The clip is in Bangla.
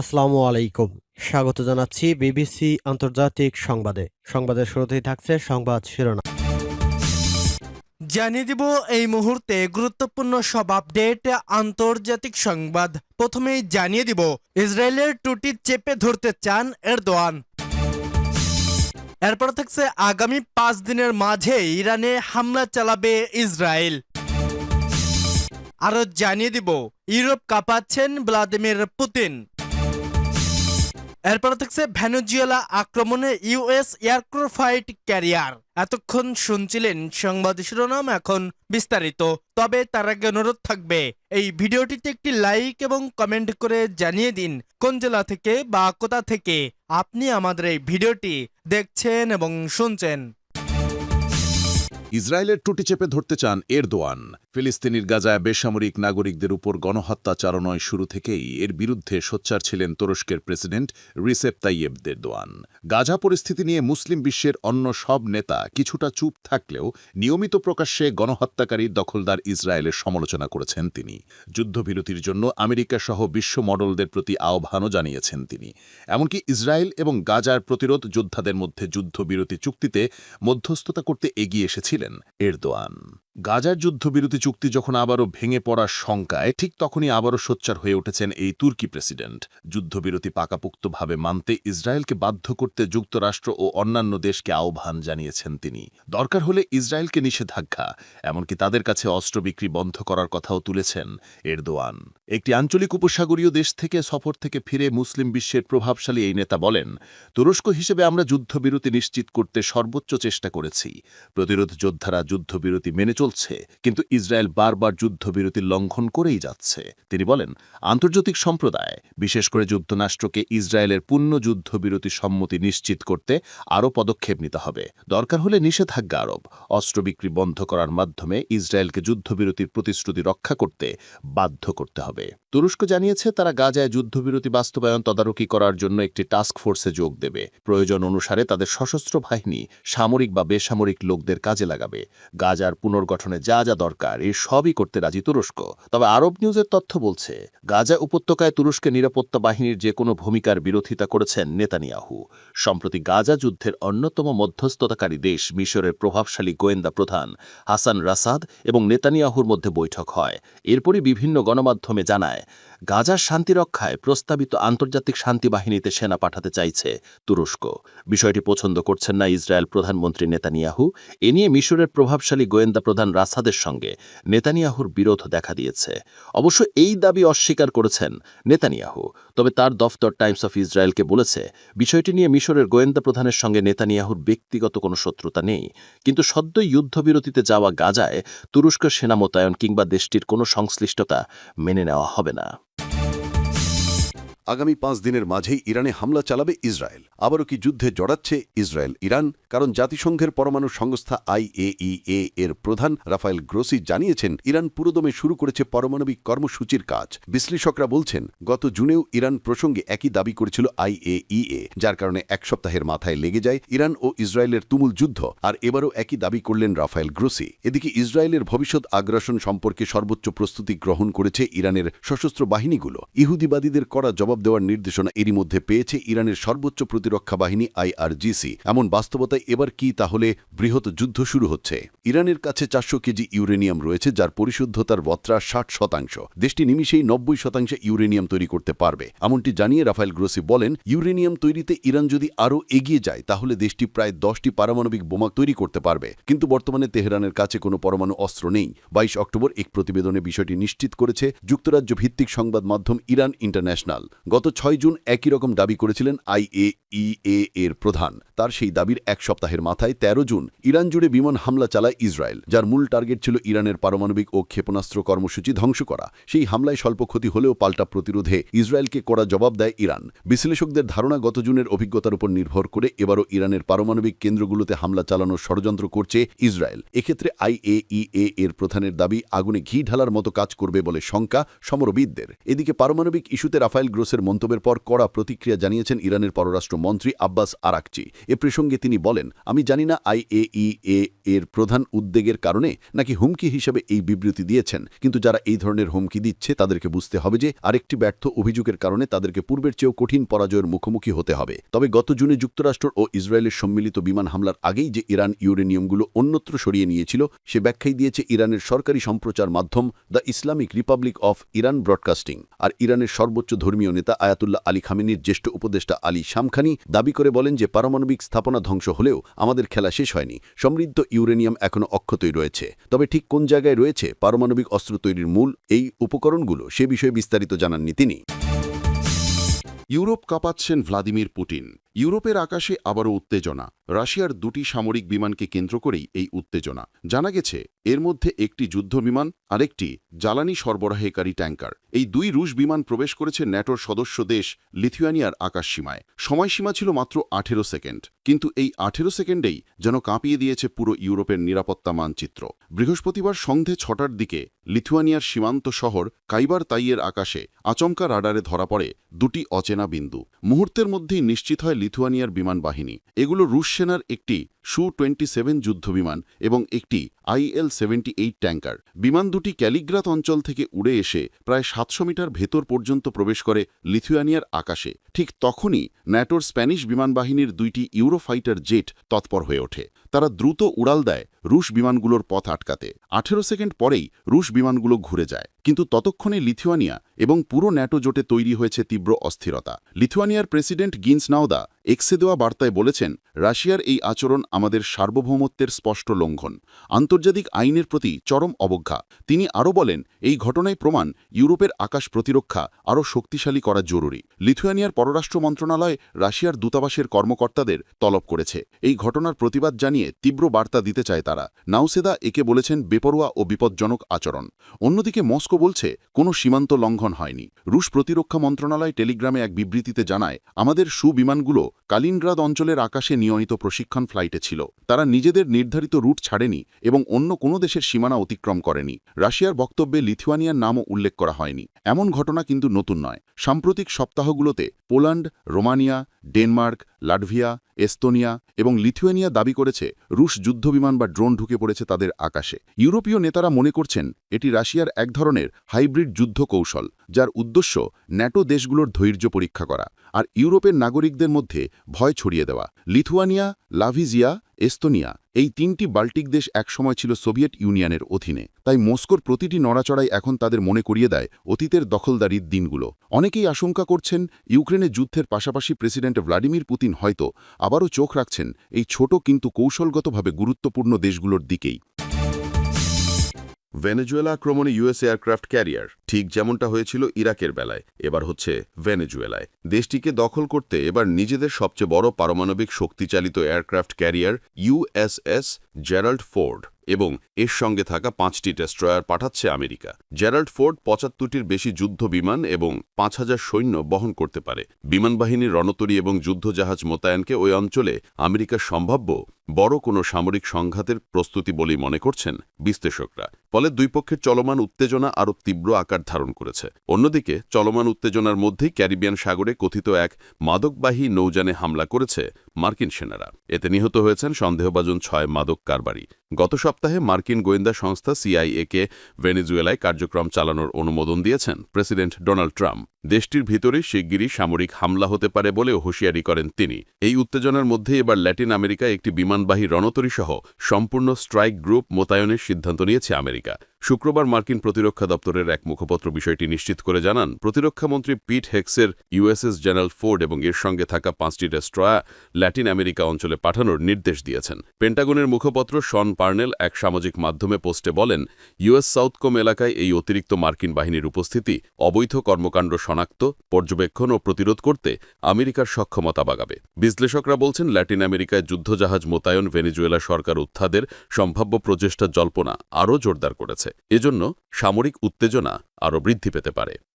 আসসালামু আলাইকুম। স্বাগত জানাচ্ছি বিবিসি আন্তর্জাতিক সংবাদে। সংবাদের শুরুতেই থাকছে সংবাদ শিরোনাম। জানিয়ে দিব এই মুহূর্তে গুরুত্বপূর্ণ সব আপডেট, আন্তর্জাতিক সংবাদ। প্রথমেই জানিয়ে দিব, ইসরায়েলের টুটি চেপে ধরতে চান এরদোয়ান। এরপর থাকছে আগামী পাঁচ দিনের মাঝে ইরানে হামলা চালাবে ইসরায়েল। আরও জানিয়ে দিব, ইউরোপ কাঁপাচ্ছেন ভ্লাদিমির পুতিন। এরপর থাকছে ভেনেজুয়েলা আক্রমণে ইউএস এয়ারক্রোফাইট ক্যারিয়ার। এতক্ষণ শুনছিলেন সংবাদ শিরোনাম, এখন বিস্তারিত। তবে তার আগে অনুরোধ থাকবে, এই ভিডিওটিতে একটি লাইক এবং কমেন্ট করে জানিয়ে দিন, কোন জেলা থেকে বা কোথা থেকে আপনি আমাদের এই ভিডিওটি দেখছেন এবং শুনছেন। ইসরায়েলের টুটি চেপে ধরতে চান এরদোয়ান। ফিলিস্তিনির গাজায় বেসামরিক নাগরিকদের উপর গণহত্যা চালানোয় শুরু থেকেই এর বিরুদ্ধে সোচ্চার ছিলেন তুরস্কের president Recep Tayyip Erdogan. Gaza পরিস্থিতি নিয়ে মুসলিম বিশ্বের অন্য সব নেতা কিছুটা চুপ থাকলেও নিয়মিত প্রকাশ্যে গণহত্যাকারী দখলদার ইসরায়েলের সমালোচনা করেছেন তিনি। যুদ্ধবিরতির জন্য আমেরিকা সহ বিশ্ব মডেলদের প্রতি আহ্বানও জানিয়েছেন তিনি। এমনকি ইসরায়েল এবং গাজার প্রতিরোধ যোদ্ধাদের মধ্যে যুদ্ধবিরতি চুক্তিতে মধ্যস্থতা করতে এগিয়ে এসেছিলেন। এরদোয়ান। গাজার যুদ্ধবিরতি চুক্তি যখন আবারও ভেঙে পড়ার শঙ্কায়, ঠিক তখনই আবারও সোচ্চার হয়ে উঠেছেন এই তুর্কি প্রেসিডেন্ট। যুদ্ধবিরতি পাকাপুক্তভাবে মানতে ইসরায়েলকে বাধ্য করতে যুক্তরাষ্ট্র ও অন্যান্য দেশকে আহ্বান জানিয়েছেন তিনি। দরকার হলে ইসরায়েলকে নিষেধাজ্ঞা, এমনকি তাদের কাছে অস্ত্র বিক্রি বন্ধ করার কথাও তুলেছেন এরদোয়ান। একটি আঞ্চলিক উপসাগরীয় দেশ থেকে সফর থেকে ফিরে মুসলিম বিশ্বের প্রভাবশালী এই নেতা বলেন, তুরস্ক হিসেবে আমরা যুদ্ধবিরতি নিশ্চিত করতে সর্বোচ্চ চেষ্টা করেছি। প্রতিরোধ যোদ্ধারা যুদ্ধবিরতি মেনে চলছে, কিন্তু ইসরায়েল বারবার যুদ্ধবিরতি লঙ্ঘন করেই যাচ্ছে। তিনি বলেন, আন্তর্জাতিক সম্প্রদায়, বিশেষ করে যুক্তরাষ্ট্রকে ইসরায়েলের পূর্ণ যুদ্ধবিরতি সম্মতি নিশ্চিত করতে আরও পদক্ষেপ নিতে হবে। দরকার হলে নিষেধাজ্ঞা আরোপ, অস্ত্র বিক্রি বন্ধ করার মাধ্যমে ইসরায়েলকে যুদ্ধবিরতির প্রতিশ্রুতি রক্ষা করতে বাধ্য করতে হবে। তুরস্ক জানিয়েছে, তারা গাজায় যুদ্ধবিরতি বাস্তবায়ন তদারকি করার জন্য একটি টাস্ক ফোর্সে যোগ দেবে। প্রয়োজন অনুসারে তাদের সশস্ত্র বাহিনী সামরিক বা বেসামরিক লোকদের কাজে লাগাবে। গাজার পুনর্গঠনে যা যা দরকার, এ সবই করতে রাজি তুরস্ক। তবে আরব নিউজের তথ্য বলছে, গাজা উপত্যকায় তুরস্কের নিরাপত্তা বাহিনীর যে কোনো ভূমিকার বিরোধিতা করেছেন নেতানিয়াহু। সম্প্রতি গাজা যুদ্ধের অন্যতম মধ্যস্থতাকারী দেশ মিশরের প্রভাবশালী গোয়েন্দা প্রধান হাসান রাসাদ এবং নেতানিয়াহুর মধ্যে বৈঠক হয়। এরপরই বিভিন্ন গণমাধ্যমে জানায় গাজার শান্তি রক্ষায় প্রস্তাবিত আন্তর্জাতিক শান্তি বাহিনীতে সেনা পাঠাতে চাইছে তুরস্ক। বিষয়টি পছন্দ করছেন না ইসরায়েল প্রধানমন্ত্রী নেতানিয়াহু। এ নিয়ে মিশরের প্রভাবশালী গোয়েন্দা প্রধান রাসাদের সঙ্গে নেতানিয়াহুর বিরোধ দেখা দিয়েছে। অবশ্য এই দাবি অস্বীকার করেছেন নেতানিয়াহু, তবে তার দফতর টাইমস অফ ইসরায়েলকে বলেছে, বিষয়টি নিয়ে মিশরের গোয়েন্দা প্রধানের সঙ্গে নেতানিয়াহুর ব্যক্তিগত কোনো শত্রুতা নেই। কিন্তু সদ্যই যুদ্ধবিরতিতে যাওয়া গাজায় তুরস্কের সেনা মোতায়েন কিংবা দেশটির কোনো সংশ্লিষ্টতা মেনে নেওয়া হবে না। আগামী পাঁচ দিনের মাঝেই ইরানে হামলা চালাবে ইসরায়েল। আবারও কি যুদ্ধে জড়াচ্ছে ইসরায়েল, ইরান? কারণ জাতিসংঘের পরমাণু সংস্থা আইএইএ এর প্রধান রাফায়েল গ্রোসি জানিয়েছেন, ইরান পুরোদমে শুরু করেছে পারমাণবিক কর্মসূচির কাজ। বিশ্লেষকরা বলছেন, গত জুনেও ইরান প্রসঙ্গে একই দাবি করেছিল আইএইএ যার কারণে এক সপ্তাহের মাথায় লেগে যায় ইরান ও ইসরায়েলের তুমুল যুদ্ধ, আর এবারও একই দাবি করলেন রাফায়েল গ্রোসি। এদিকে ইসরায়েলের ভবিষ্যৎ আগ্রাসন সম্পর্কে সর্বোচ্চ প্রস্তুতি গ্রহণ করেছে ইরানের সশস্ত্র বাহিনীগুলো। ইহুদিবাদীদের করা জবাব দেওয়ার নির্দেশনা এরই মধ্যে পেয়েছে ইরানের সর্বোচ্চ প্রতিরক্ষা বাহিনী আইআরজিসি। এমন বাস্তবতায় এবার কি তাহলে বৃহৎ যুদ্ধ শুরু হচ্ছে? ইরানের কাছে চারশো কেজি ইউরেনিয়াম রয়েছে, যার পরিশুদ্ধতার বত্রা ষাট শতাংশ। দেশটি নিমিষেই নব্বই শতাংশ ইউরেনিয়াম তৈরি করতে পারবে। এমনটি জানিয়ে রাফায়েল গ্রোসি বলেন, ইউরেনিয়াম তৈরিতে ইরান যদি আরও এগিয়ে যায়, তাহলে দেশটি প্রায় দশটি পারমাণবিক বোমা তৈরি করতে পারবে। কিন্তু বর্তমানে তেহরানের কাছে কোনো পরমাণু অস্ত্র নেই। বাইশ অক্টোবর এক প্রতিবেদনে বিষয়টি নিশ্চিত করেছে যুক্তরাজ্য ভিত্তিক সংবাদ মাধ্যম ইরান ইন্টারন্যাশনাল। গত ছয় জুন একই রকম দাবি করেছিলেন আইএইএ এর প্রধান। তার সেই দাবির এক সপ্তাহের মাথায় ১৩ জুন ইরান জুড়ে বিমান হামলা চালায় ইসরায়েল, যার মূল টার্গেট ছিল ইরানের পারমাণবিক ও ক্ষেপণাস্ত্র কর্মসূচি ধ্বংস করা। সেই হামলায় স্বল্প ক্ষতি হলেও পাল্টা প্রতিরোধে ইসরায়েলকে কড়া জবাব দেয় ইরান। বিশ্লেষকদের ধারণা, গত জুনের অভিজ্ঞতার উপর নির্ভর করে এবারও ইরানের পারমাণবিক কেন্দ্রগুলোতে হামলা চালানোর ষড়যন্ত্র করছে ইসরায়েল। এক্ষেত্রে আইএইএ এর প্রধানের দাবি, আগুনে ঘি ঢালার মতো কাজ করবে বলে শঙ্কা সমরবিদদের। এদিকে পারমাণবিক ইস্যুতে রাফায়েল গ্রোসের আব্বাসের মন্তব্যের পর কড়া প্রতিক্রিয়া জানিয়েছেন ইরানের পররাষ্ট্রমন্ত্রী আব্বাস আরাকচি। এ প্রসঙ্গে তিনি বলেন, আমি জানি না আইএইএ এর প্রধান উদ্বেগের কারণে নাকি হুমকি হিসেবে এই বিবৃতি দিয়েছেন, কিন্তু যারা এই ধরনের হুমকি দিচ্ছে তাদেরকে বুঝতে হবে যে আরেকটি ব্যর্থ অভিযোগের কারণে তাদেরকে পূর্বের চেয়েও কঠিন পরাজয়ের মুখোমুখি হতে হবে। তবে গত জুনে যুক্তরাষ্ট্র ও ইসরায়েলের সম্মিলিত বিমান হামলার আগেই যে ইরান ইউরেনিয়ামগুলো অন্যত্র সরিয়ে নিয়েছিল, সে ব্যাখ্যাই দিয়েছে ইরানের সরকারি সম্প্রচার মাধ্যম the Islamic Republic of Iran broadcasting. আর ইরানের সর্বোচ্চ ধর্মীয় নেতা আয়াতুল্লাহ আলী খামিনীর জ্যেষ্ঠ উপদেষ্টা আলী শামখানি দাবি করে বলেন যে পারমাণবিক স্থাপনা ধ্বংস হলেও আমাদের খেলা শেষ হয়নি। সমৃদ্ধ ইউরেনিয়াম এখনও অক্ষতই রয়েছে। তবে ঠিক কোন জায়গায় রয়েছে পারমাণবিক অস্ত্র তৈরির মূল এই উপকরণগুলো সে বিষয়ে বিস্তারিত জানাননি তিনি। ইউরোপ কাঁপাচ্ছেন ভ্লাদিমির পুটিন ইউরোপের আকাশে আবারও উত্তেজনা। রাশিয়ার দুটি সামরিক বিমানকে কেন্দ্র করেই এই উত্তেজনা। জানা গেছে, এর মধ্যে একটি যুদ্ধবিমান, আরেকটি জ্বালানি সরবরাহকারী ট্যাঙ্কার। এই দুই রুশ বিমান প্রবেশ করেছে ন্যাটোর সদস্য দেশ লিথুয়ানিয়ার আকাশসীমায়। সময়সীমা ছিল মাত্র আঠেরো সেকেন্ড। কিন্তু এই আঠেরো সেকেন্ডেই যেন কাঁপিয়ে দিয়েছে পুরো ইউরোপের নিরাপত্তা মানচিত্র। বৃহস্পতিবার সন্ধে ছটার দিকে লিথুয়ানিয়ার সীমান্ত শহর কাইবার তাইয়ের আকাশে আচমকা রাডারে ধরা পড়ে দুটি অচেনা বিন্দু। মুহূর্তের মধ্যেই নিশ্চিত হয় লিথুয়ানিয়ার বিমান বাহিনী এগুলো রুশ সেনার একটি সু টোয়েন্টি সেভেন যুদ্ধবিমান এবং একটি আইএল সেভেন্টি এইট ট্যাঙ্কার। বিমান দুটি ক্যালিগ্রাত অঞ্চল থেকে উড়ে এসে প্রায় সাতশো মিটার ভেতর পর্যন্ত প্রবেশ করে লিথুয়ানিয়ার আকাশে। ঠিক তখনই ন্যাটোর স্প্যানিশ বিমানবাহিনীর দুইটি ইউরোফাইটার জেট তৎপর হয়ে ওঠে। তারা দ্রুত উড়াল দেয় রুশ বিমানগুলোর পথ আটকাতে। আঠেরো সেকেন্ড পরেই রুশ বিমানগুলো ঘুরে যায়। কিন্তু ততক্ষণে লিথুয়ানিয়া এবং পুরো ন্যাটো জোটে তৈরি হয়েছে তীব্র অস্থিরতা। লিথুয়ানিয়ার প্রেসিডেন্ট গিন্স নাওদা এক্সে দেওয়া বার্তায় বলেছেন, রাশিয়ার এই আচরণ আমাদের সার্বভৌমত্বের স্পষ্ট লঙ্ঘন। আন্তর্জাতিক আইনের প্রতি চরম অবজ্ঞা। তিনি আরও বলেন, এই ঘটনায় প্রমাণ ইউরোপের আকাশ প্রতিরক্ষা আরও শক্তিশালী করা জরুরি। লিথুয়ানিয়ার পররাষ্ট্র মন্ত্রণালয় রাশিয়ার দূতাবাসের কর্মকর্তাদের তলব করেছে। এই ঘটনার প্রতিবাদ জানিয়ে তীব্র বার্তা দিতে চায় তারা। নাউসেদা একে বলেছেন, বেপরোয়া ও বিপজ্জনক আচরণ। অন্যদিকে মস্কো বলছে, কোনো সীমান্ত লঙ্ঘন হয়নি। রুশ প্রতিরক্ষা মন্ত্রণালয় টেলিগ্রামে এক বিবৃতিতে জানায়, আমাদের সুবিমানগুলো কালিনগ্রাদ অঞ্চলের আকাশে নিয়মিত প্রশিক্ষণ ফ্লাইটে ছিল। তারা নিজেদের নির্ধারিত রুট ছাড়েনি এবং অন্য কোনো দেশের সীমানা অতিক্রম করেনি। রাশিয়ার বক্তব্যে লিথুয়ানিয়ার নামও উল্লেখ করা হয়নি। এমন ঘটনা কিন্তু নতুন নয়। সাম্প্রতিক সপ্তাহগুলোতে Poland, Romania, Denmark Latvia, Estonia এবং লিথুয়েনিয়া দাবি করেছে, রুশ যুদ্ধবিমান বা ড্রোন ঢুকে পড়েছে তাদের আকাশে। ইউরোপীয় নেতারা মনে করছেন, এটি রাশিয়ার এক ধরনের হাইব্রিড যুদ্ধ কৌশল যার উদ্দেশ্য ন্যাটো দেশগুলোর ধৈর্য পরীক্ষা করা। আর ইউরোপের নাগরিকদের মধ্যে ভয় ছড়িয়ে দেওয়া। লিথুয়ানিয়া, লাভিজিয়া, এস্তোনিয়া এই তিনটি বাল্টিক দেশ একসময় ছিল সোভিয়েত ইউনিয়নের অধীনে। তাই মস্কোর প্রতিটি নড়াচড়াই এখন তাদের মনে করিয়ে দেয় অতীতের দখলদারির দিনগুলো। অনেকেই আশঙ্কা করছেন ইউক্রেনের যুদ্ধের পাশাপাশি প্রেসিডেন্ট ভ্লাডিমির পুতিন হয়তো আবারও চোখ রাখছেন এই ছোট কিন্তু কৌশলগতভাবে গুরুত্বপূর্ণ দেশগুলোর দিকেই। ভেনেজুয়েলা আক্রমণে ইউএস এয়ারক্রাফট ক্যারিয়ার ঠিক যেমনটা হয়েছিল ইরাকের বেলায়, এবার হচ্ছে ভেনেজুয়েলায়। দেশটিকে দখল করতে এবার নিজেদের সবচেয়ে বড় পারমাণবিক শক্তিচালিত aircraft carrier USS Gerald Ford এবং এর সঙ্গে থাকা পাঁচটি ডেস্ট্রয়ার পাঠাচ্ছে আমেরিকা। জেরাল্ড ফোর্ড পঁচাত্তরটির বেশি যুদ্ধ বিমান এবং পাঁচ হাজার সৈন্য বহন করতে পারে। বিমানবাহিনীর রণতরী এবং যুদ্ধজাহাজ মোতায়েনকে ওই অঞ্চলে আমেরিকার সম্ভাব্য বড় কোনো সামরিক সংঘাতের প্রস্তুতি বলেই মনে করছেন বিশ্লেষকরা। ফলে দুই পক্ষের চলমান উত্তেজনা আরও তীব্র আকার ধারণ করেছে। অন্যদিকে, চলমান উত্তেজনার মধ্যেই ক্যারিবিয়ান সাগরে কথিত এক মাদকবাহী নৌযানে হামলা করেছে মার্কিন সেনারা। এতে নিহত হয়েছেন সন্দেহভাজন ছয় মাদক কারবারি। গত সপ্তাহে মার্কিন গোয়েন্দা সংস্থা সিআইএকে ভেনেজুয়েলায় কার্যক্রম চালানোর অনুমোদন দিয়েছেন প্রেসিডেন্ট ডোনাল্ড ট্রাম্প। দেশটির ভিতরে শিগগিরই সামরিক হামলা হতে পারে বলেও হুঁশিয়ারি করেন তিনি। এই উত্তেজনার মধ্যে এবার ল্যাটিন আমেরিকায় একটি বিমানবাহী রণতরী সহ সম্পূর্ণ স্ট্রাইক গ্রুপ মোতায়েনের সিদ্ধান্ত নিয়েছে আমেরিকা। শুক্রবার মার্কিন প্রতিরক্ষা দপ্তরের এক মুখপত্র বিষয়টি নিশ্চিত করে জানান প্রতিরক্ষামন্ত্রী পিট হেক্সের ইউএসএস জেনারেল ফোর্ড এবং এর সঙ্গে থাকা পাঁচটি ডেস্ট্রয়া ল্যাটিন আমেরিকা অঞ্চলে পাঠানোর নির্দেশ দিয়েছেন। পেন্টাগনের মুখপত্র শন পার্নেল এক সামাজিক মাধ্যমে পোস্টে বলেন, ইউএস সাউথকম এলাকায় এই অতিরিক্ত মার্কিন বাহিনীর উপস্থিতি অবৈধ কর্মকাণ্ড শনাক্ত, পর্যবেক্ষণ ও প্রতিরোধ করতে আমেরিকার সক্ষমতা বাগাবে। বিশ্লেষকরা বলছেন, ল্যাটিন আমেরিকায় যুদ্ধজাহাজ মোতায়েন ভেনেজুয়েলা সরকার উত্থাদের সম্ভাব্য প্রচেষ্টার জল্পনা আরও জোরদার করেছে। এজন্য সামরিক উত্তেজনা আরও বৃদ্ধি পেতে পারে।